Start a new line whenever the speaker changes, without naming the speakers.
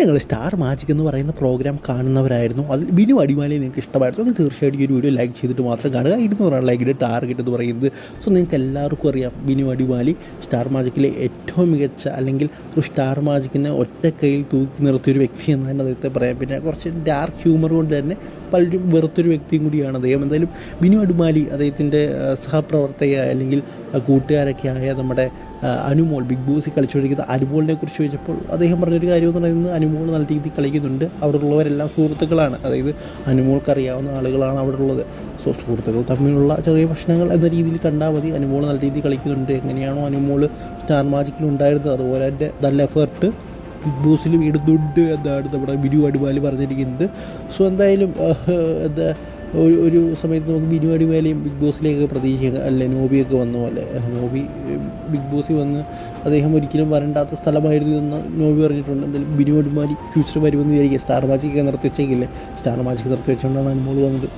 നിങ്ങൾ star magic എന്ന് പറയുന്ന പ്രോഗ്രാം കാണുന്നവരായിരുന്നു. അത് ബിനു അടിമാലി നിങ്ങൾക്ക് ഇഷ്ടമായിരുന്നു. അത് തീർച്ചയായിട്ടും ഈ ഒരു വീഡിയോ ലൈക്ക് ചെയ്തിട്ട് മാത്രം കാണുക. ഇരുന്നൂറാണ് ലൈക്കിന്റെ ടാർഗറ്റ് എന്ന് പറയുന്നത്. സോ നിങ്ങൾക്ക് എല്ലാവർക്കും അറിയാം ബിനു അടിമാലി സ്റ്റാർ മാജിക്കിലെ ഏറ്റവും മികച്ച അല്ലെങ്കിൽ ഒരു സ്റ്റാർ മാജിക്കിനെ ഒറ്റ കയ്യിൽ തൂക്കി നിർത്തിയ ഒരു വ്യക്തി എന്ന് തന്നെ അദ്ദേഹത്തെ പറയാം പിന്നെ കുറച്ച് ഡാർക്ക് ഹ്യൂമർ കൊണ്ട് തന്നെ പലരും വെറുത്തൊരു വ്യക്തിയും കൂടിയാണ് അദ്ദേഹം. എന്തായാലും ബിനു അടുമാലി അദ്ദേഹത്തിന്റെ സഹപ്രവർത്തക അല്ലെങ്കിൽ കൂട്ടുകാരൊക്കെ ആയ നമ്മുടെ അനുമോൾ ബിഗ് ബോസിൽ കളിച്ചുകൊണ്ടിരിക്കുന്ന അനുമോളിനെ കുറിച്ച് ചോദിച്ചപ്പോൾ അദ്ദേഹം പറഞ്ഞൊരു കാര്യം എന്ന് പറയുന്നത് അനുമോൾ നല്ല രീതിയിൽ കളിക്കുന്നുണ്ട്. അവിടെ ഉള്ളവരെല്ലാം സുഹൃത്തുക്കളാണ്. അതായത് അനുമോൾക്ക് അറിയാവുന്ന ആളുകളാണ് അവിടെ ഉള്ളത് സോ സുഹൃത്തുക്കൾ തമ്മിലുള്ള ചെറിയ പ്രശ്നങ്ങൾ എന്ന രീതിയിൽ കണ്ടാൽ മതി. അനുമോൾ നല്ല രീതിയിൽ കളിക്കുന്നുണ്ട്. എങ്ങനെയാണോ അനുമോൾ സ്റ്റാർ മാജിക്കിൽ ഉണ്ടായിരുന്നത്. അതുപോലെ തന്നെ നല്ല എഫേർട്ട് ബിഗ് ബോസിൽ ഇടുന്നുണ്ട് എന്നാണ് നമ്മുടെ ബിനു അടിമാലി പറഞ്ഞിരിക്കുന്നത്. സോ എന്തായാലും എന്താ ഒരു ഒരു സമയത്ത് നമുക്ക് ബിനു അടിമാലിയും ബിഗ് ബോസിലേക്ക് പ്രതീക്ഷിക്കുക അല്ലെ നോബിയൊക്കെ വന്ന പോലെ നോബി ബിഗ് ബോസിൽ വന്ന് അദ്ദേഹം ഒരിക്കലും വരണ്ടാത്ത സ്ഥലമായിരുന്നു എന്ന് നോബി പറഞ്ഞിട്ടുണ്ട്. എന്തായാലും ബിനു അടിമാലി ഫ്യൂച്ചർ വരുമെന്ന് വിചാരിക്കുക. സ്റ്റാർ മാജിക്കൊക്കെ നിർത്തി വെച്ചേക്കില്ലേ സ്റ്റാർ മാജിക്ക് നിർത്തി വെച്ചുകൊണ്ടാണ് അനുമോൾ വന്നത്.